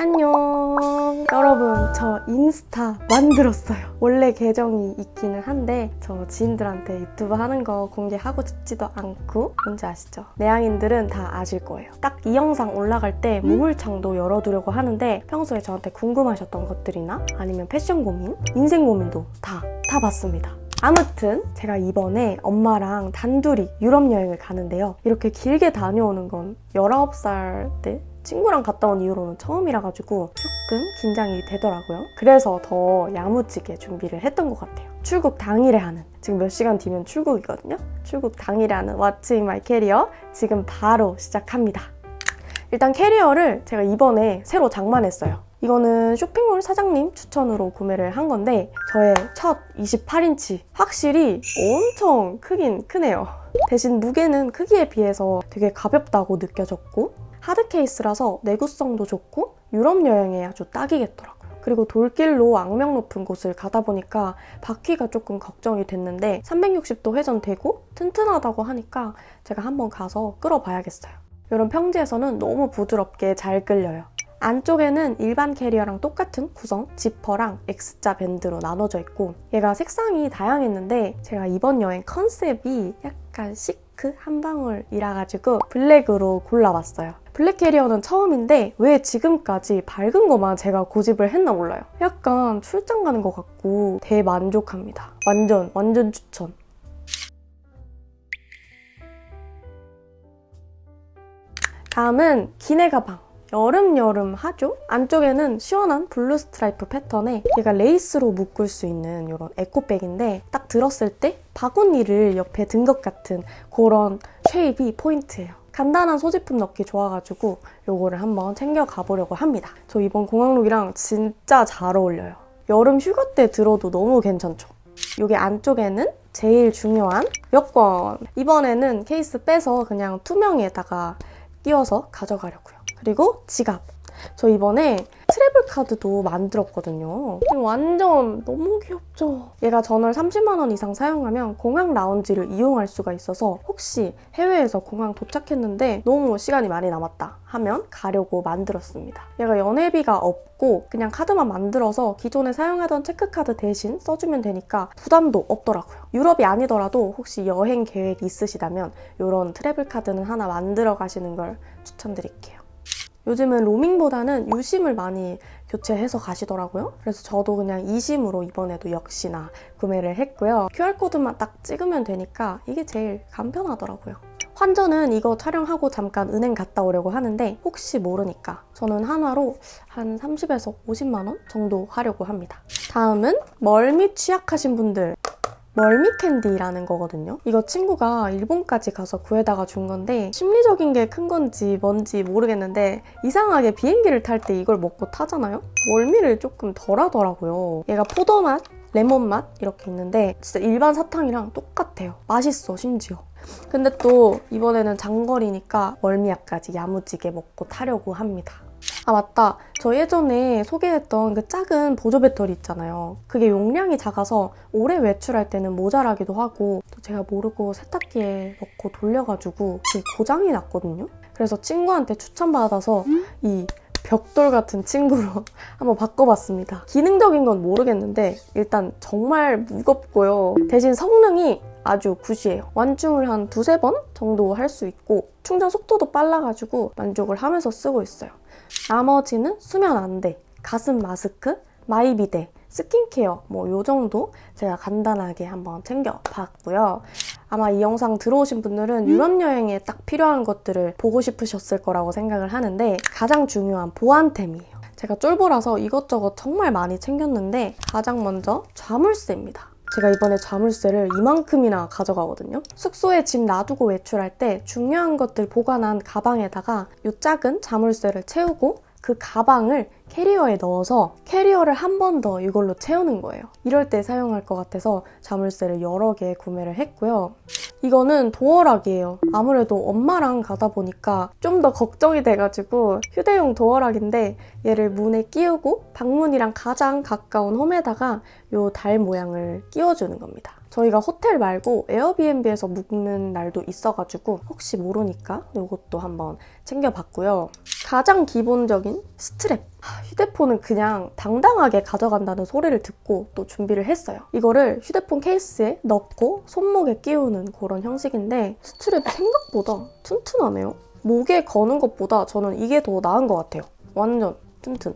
안녕. 여러분 저 인스타 만들었어요. 원래 계정이 있기는 한데 저 지인들한테 유튜브 하는 거 공개하고 싶지도 않고. 뭔지 아시죠? 내향인들은 다 아실 거예요. 딱 이 영상 올라갈 때 무물창도 열어두려고 하는데 평소에 저한테 궁금하셨던 것들이나 아니면 패션 고민, 인생 고민도 다 다 봤습니다. 아무튼 제가 이번에 엄마랑 단둘이 유럽 여행을 가는데요. 이렇게 길게 다녀오는 건 19살 때 친구랑 갔다 온 이후로는 처음이라 가지고 조금 긴장이 되더라고요. 그래서 더 야무지게 준비를 했던 것 같아요. 출국 당일에 하는 지금 몇 시간 뒤면 출국이거든요. 출국 당일에 하는 carrier 지금 바로 시작합니다. 일단 캐리어를 제가 이번에 새로 장만했어요. 이거는 쇼핑몰 사장님 추천으로 구매를 한 건데 저의 첫 28인치 확실히 엄청 크긴 크네요. 대신 무게는 크기에 비해서 되게 가볍다고 느껴졌고 하드 케이스라서 내구성도 좋고 유럽 여행에 아주 딱이겠더라고요. 그리고 돌길로 악명 높은 곳을 가다 보니까 바퀴가 조금 걱정이 됐는데 360도 회전되고 튼튼하다고 하니까 제가 한번 가서 끌어봐야겠어요. 이런 평지에서는 너무 부드럽게 잘 끌려요. 안쪽에는 일반 캐리어랑 똑같은 구성 지퍼랑 X자 밴드로 나눠져 있고 얘가 색상이 다양했는데 제가 이번 여행 컨셉이 약간 시크 한 방울이라 가지고 블랙으로 골라봤어요. 블랙 캐리어는 처음인데 왜 지금까지 밝은 것만 제가 고집을 했나 몰라요. 약간 출장 가는 것 같고 대만족합니다. 완전 완전 추천. 다음은 기내 가방. 여름 여름 하죠? 안쪽에는 시원한 블루 스트라이프 패턴에 얘가 레이스로 묶을 수 있는 이런 에코백인데 딱 들었을 때 바구니를 옆에 든 것 같은 그런 쉐입이 포인트예요. 간단한 소지품 넣기 좋아가지고 요거를 한번 챙겨 가 보려고 합니다. 저 이번 공항룩이랑 진짜 잘 어울려요. 여름 휴가 때 들어도 너무 괜찮죠? 여기 안쪽에는 제일 중요한 여권. 이번에는 케이스 빼서 그냥 투명에다가 끼워서 가져가려고요. 그리고 지갑. 저 이번에 트래블 카드도 만들었거든요. 완전 너무 귀엽죠? 얘가 전월 30만 원 이상 사용하면 공항 라운지를 이용할 수가 있어서 혹시 해외에서 공항 도착했는데 너무 시간이 많이 남았다 하면 가려고 만들었습니다. 얘가 연회비가 없고 그냥 카드만 만들어서 기존에 사용하던 체크카드 대신 써주면 되니까 부담도 없더라고요. 유럽이 아니더라도 혹시 여행 계획 있으시다면 이런 트래블 카드는 하나 만들어 가시는 걸 추천드릴게요. 요즘은 로밍보다는 유심을 많이 교체해서 가시더라고요. 그래서 저도 그냥 이심으로 이번에도 역시나 구매를 했고요. QR코드만 딱 찍으면 되니까 이게 제일 간편하더라고요. 환전은 이거 촬영하고 잠깐 은행 갔다 오려고 하는데 혹시 모르니까 저는 한화로 한 30에서 50만 원 정도 하려고 합니다. 다음은 멀미 취약하신 분들 멀미 캔디라는 거거든요. 이거 친구가 일본까지 가서 구해다가 준 건데 심리적인 게 큰 건지 뭔지 모르겠는데 이상하게 비행기를 탈 때 이걸 먹고 타잖아요? 멀미를 조금 덜 하더라고요. 얘가 포도 맛, 레몬 맛 이렇게 있는데 진짜 일반 사탕이랑 똑같아요. 맛있어 심지어. 근데 또 이번에는 장거리니까 멀미약까지 야무지게 먹고 타려고 합니다. 아 맞다. 저 예전에 소개했던 그 작은 보조 배터리 있잖아요. 그게 용량이 작아서 오래 외출할 때는 모자라기도 하고 또 제가 모르고 세탁기에 넣고 돌려가지고 그게 고장이 났거든요. 그래서 친구한테 추천받아서 이 벽돌 같은 친구로 한번 바꿔봤습니다. 기능적인 건 모르겠는데 일단 정말 무겁고요. 대신 성능이 아주 굿이에요. 완충을 한 두세 번 정도 할 수 있고 충전 속도도 빨라가지고 만족을 하면서 쓰고 있어요. 나머지는 수면 안대, 가슴 마스크, 마이비데, 스킨케어 뭐 요 정도 제가 간단하게 한번 챙겨봤고요. 아마 이 영상 들어오신 분들은 유럽 여행에 딱 필요한 것들을 보고 싶으셨을 거라고 생각을 하는데 가장 중요한 보안템이에요. 제가 쫄보라서 이것저것 정말 많이 챙겼는데 가장 먼저 자물쇠입니다. 제가 이번에 자물쇠를 이만큼이나 가져가거든요. 숙소에 짐 놔두고 외출할 때 중요한 것들 보관한 가방에다가 이 작은 자물쇠를 채우고 그 가방을 캐리어에 넣어서 캐리어를 한 번 더 이걸로 채우는 거예요. 이럴 때 사용할 것 같아서 자물쇠를 여러 개 구매를 했고요. 이거는 도어락이에요. 아무래도 엄마랑 가다 보니까 좀 더 걱정이 돼가지고 휴대용 도어락인데 얘를 문에 끼우고 방문이랑 가장 가까운 홈에다가 요 달 모양을 끼워주는 겁니다. 저희가 호텔 말고 에어비앤비에서 묵는 날도 있어가지고 혹시 모르니까 이것도 한번 챙겨봤고요. 가장 기본적인 스트랩. 하, 휴대폰은 그냥 당당하게 가져간다는 소리를 듣고 또 준비를 했어요. 이거를 휴대폰 케이스에 넣고 손목에 끼우는 그런 형식인데 스트랩이 생각보다 튼튼하네요. 목에 거는 것보다 저는 이게 더 나은 것 같아요. 완전 튼튼.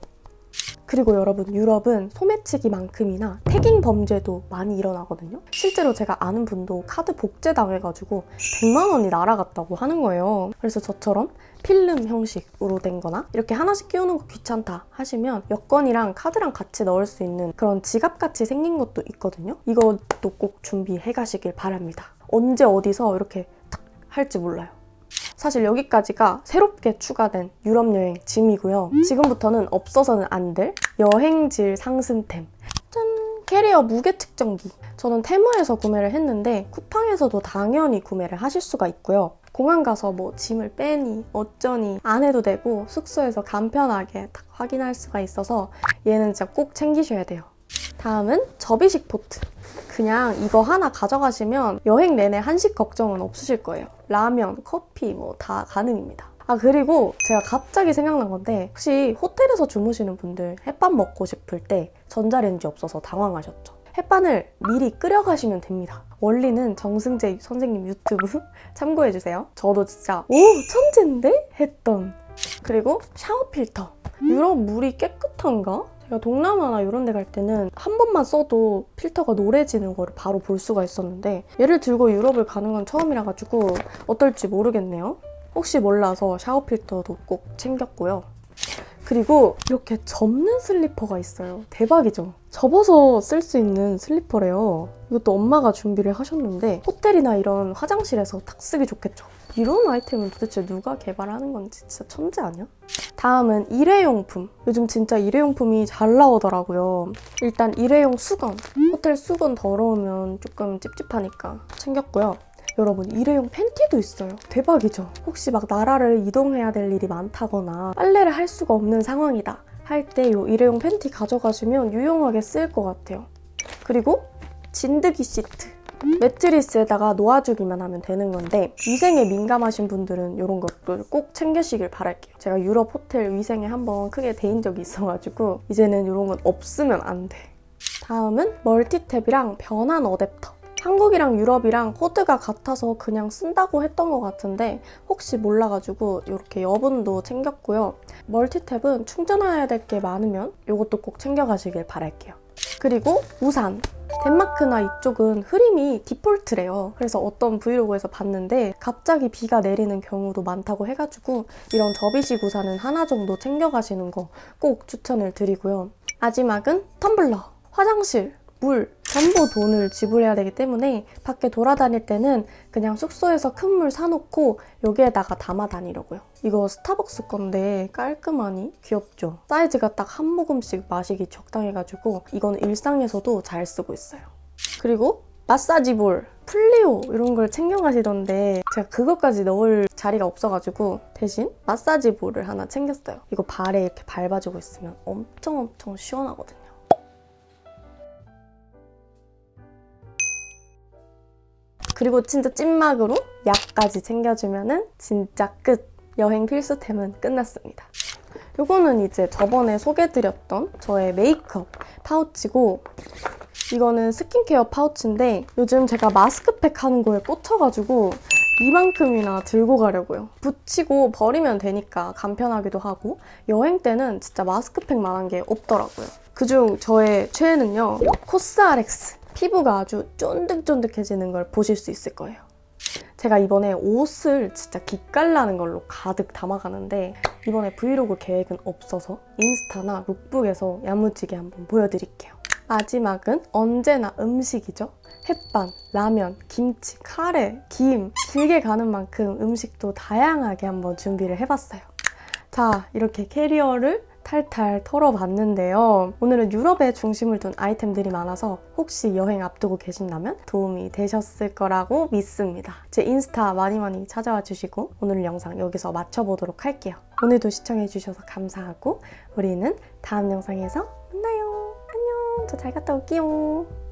그리고 여러분 유럽은 소매치기만큼이나 태깅 범죄도 많이 일어나거든요. 실제로 제가 아는 분도 카드 복제 당해가지고 100만 원이 날아갔다고 하는 거예요. 그래서 저처럼 필름 형식으로 된 거나 이렇게 하나씩 끼우는 거 귀찮다 하시면 여권이랑 카드랑 같이 넣을 수 있는 그런 지갑같이 생긴 것도 있거든요. 이것도 꼭 준비해 가시길 바랍니다. 언제 어디서 이렇게 탁 할지 몰라요. 사실 여기까지가 새롭게 추가된 유럽 여행 짐이고요. 지금부터는 없어서는 안 될 여행질 상승템. 짠! 캐리어 무게 측정기. 저는 테무에서 구매를 했는데 쿠팡에서도 당연히 구매를 하실 수가 있고요. 공항 가서 뭐 짐을 빼니 어쩌니 안 해도 되고 숙소에서 간편하게 딱 확인할 수가 있어서 얘는 진짜 꼭 챙기셔야 돼요. 다음은 접이식 포트. 그냥 이거 하나 가져가시면 여행 내내 한식 걱정은 없으실 거예요. 라면, 커피 뭐 다 가능입니다. 아 그리고 제가 갑자기 생각난 건데 혹시 호텔에서 주무시는 분들 햇반 먹고 싶을 때 전자레인지 없어서 당황하셨죠? 햇반을 미리 끓여 가시면 됩니다. 원리는 정승재 선생님 유튜브 참고해주세요. 저도 진짜 오 천재인데? 했던 그리고 샤워 필터. 유럽 물이 깨끗한가? 제가 동남아나 이런 데 갈 때는 한 번만 써도 필터가 노래지는 거를 바로 볼 수가 있었는데 얘를 들고 유럽을 가는 건 처음이라 가지고 어떨지 모르겠네요. 혹시 몰라서 샤워 필터도 꼭 챙겼고요. 그리고 이렇게 접는 슬리퍼가 있어요. 대박이죠? 접어서 쓸 수 있는 슬리퍼래요. 이것도 엄마가 준비를 하셨는데 호텔이나 이런 화장실에서 탁 쓰기 좋겠죠. 이런 아이템은 도대체 누가 개발하는 건지 진짜 천재 아니야? 다음은 일회용품. 요즘 진짜 일회용품이 잘 나오더라고요. 일단 일회용 수건. 호텔 수건 더러우면 조금 찝찝하니까 챙겼고요. 여러분 일회용 팬티도 있어요. 대박이죠? 혹시 막 나라를 이동해야 될 일이 많다거나 빨래를 할 수가 없는 상황이다 할 때 이 일회용 팬티 가져가시면 유용하게 쓸 것 같아요. 그리고 진드기 시트. 매트리스에다가 놓아주기만 하면 되는 건데 위생에 민감하신 분들은 이런 것들 꼭 챙기시길 바랄게요. 제가 유럽 호텔 위생에 한번 크게 데인 적이 있어가지고 이제는 이런 건 없으면 안 돼. 다음은 멀티탭이랑 변환 어댑터. 한국이랑 유럽이랑 코드가 같아서 그냥 쓴다고 했던 것 같은데 혹시 몰라가지고 이렇게 여분도 챙겼고요. 멀티탭은 충전해야 될 게 많으면 이것도 꼭 챙겨가시길 바랄게요. 그리고 우산. 덴마크나 이쪽은 흐림이 디폴트래요. 그래서 어떤 브이로그에서 봤는데 갑자기 비가 내리는 경우도 많다고 해가지고 이런 접이식 우산은 하나 정도 챙겨가시는 거 꼭 추천을 드리고요. 마지막은 텀블러, 화장실, 물, 전부 돈을 지불해야 되기 때문에 밖에 돌아다닐 때는 그냥 숙소에서 큰 물 사놓고 여기에다가 담아 다니려고요. 이거 스타벅스 건데 깔끔하니 귀엽죠? 사이즈가 딱 한 모금씩 마시기 적당해가지고 이건 일상에서도 잘 쓰고 있어요. 그리고 마사지 볼, 플리오 이런 걸 챙겨 가시던데 제가 그것까지 넣을 자리가 없어가지고 대신 마사지 볼을 하나 챙겼어요. 이거 발에 이렇게 밟아주고 있으면 엄청 엄청 시원하거든요. 그리고 진짜 찐막으로 약까지 챙겨주면은 진짜 끝! 여행 필수템은 끝났습니다. 요거는 이제 저번에 소개드렸던 저의 메이크업 파우치고 이거는 스킨케어 파우치인데 요즘 제가 마스크팩 하는 거에 꽂혀가지고 이만큼이나 들고 가려고요. 붙이고 버리면 되니까 간편하기도 하고 여행 때는 진짜 마스크팩만한 게 없더라고요. 그중 저의 최애는요. 코스알엑스. 피부가 아주 쫀득쫀득해지는 걸 보실 수 있을 거예요. 제가 이번에 옷을 진짜 기깔나는 걸로 가득 담아가는데 이번에 브이로그 계획은 없어서 인스타나 룩북에서 야무지게 한번 보여드릴게요. 마지막은 언제나 음식이죠. 햇반, 라면, 김치, 카레, 김 길게 가는 만큼 음식도 다양하게 한번 준비를 해봤어요. 자, 이렇게 캐리어를 탈탈 털어봤는데요. 오늘은 유럽에 중심을 둔 아이템들이 많아서 혹시 여행 앞두고 계신다면 도움이 되셨을 거라고 믿습니다. 제 인스타 많이 많이 찾아와 주시고 오늘 영상 여기서 마쳐보도록 할게요. 오늘도 시청해주셔서 감사하고 우리는 다음 영상에서 만나요. 안녕. 저 잘 갔다 올게요.